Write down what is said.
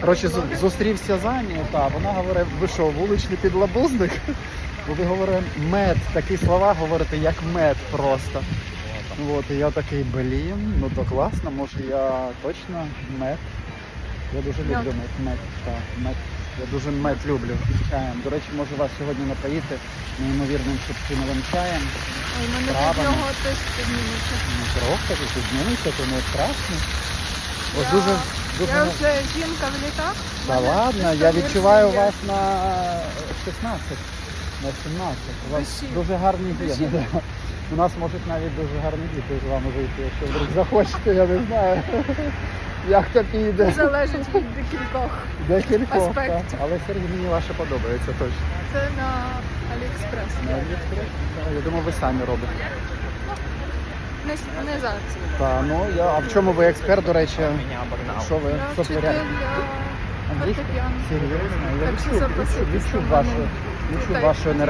Коротше, зустрівся з Анією, та вона говорить, ви що, вуличний підлабузник? Бо ви говорите мед, такі слова говорите, як мед просто. От, і я такий, блін, ну то класно, може я точно мед. Я дуже люблю Мед. мед, так, мед. Я дуже мед люблю з чаєм. До речі, можу вас сьогодні напоїти неймовірним шипчиновим чаєм. У мене від нього теж підніметься. Ну, трохи тут зміниться, то не страшно. Ось дуже... Я вже жінка в літах. Та ладно, я відчуваю вас на 16, на 17. У вас Душі. дуже гарні Душі. діти. У нас можуть навіть дуже гарні діти з вами вийти, якщо вдруг захочете, я не знаю. Як то піде. Залежить від декількох. Декількох, аспектів. Але Сергій мені ваше подобається точно. Це на Аліекспрес. На Аліекспрес? Так, Я думаю, ви самі робите. Не, не зараз. Та, ну, я, а в чому ви експерт, до речі? Що ви? Я вчитель я фортепіано. Серйозно? Я Так що відчув, запросити відчув, відчув вашу, відчув вашу енергію.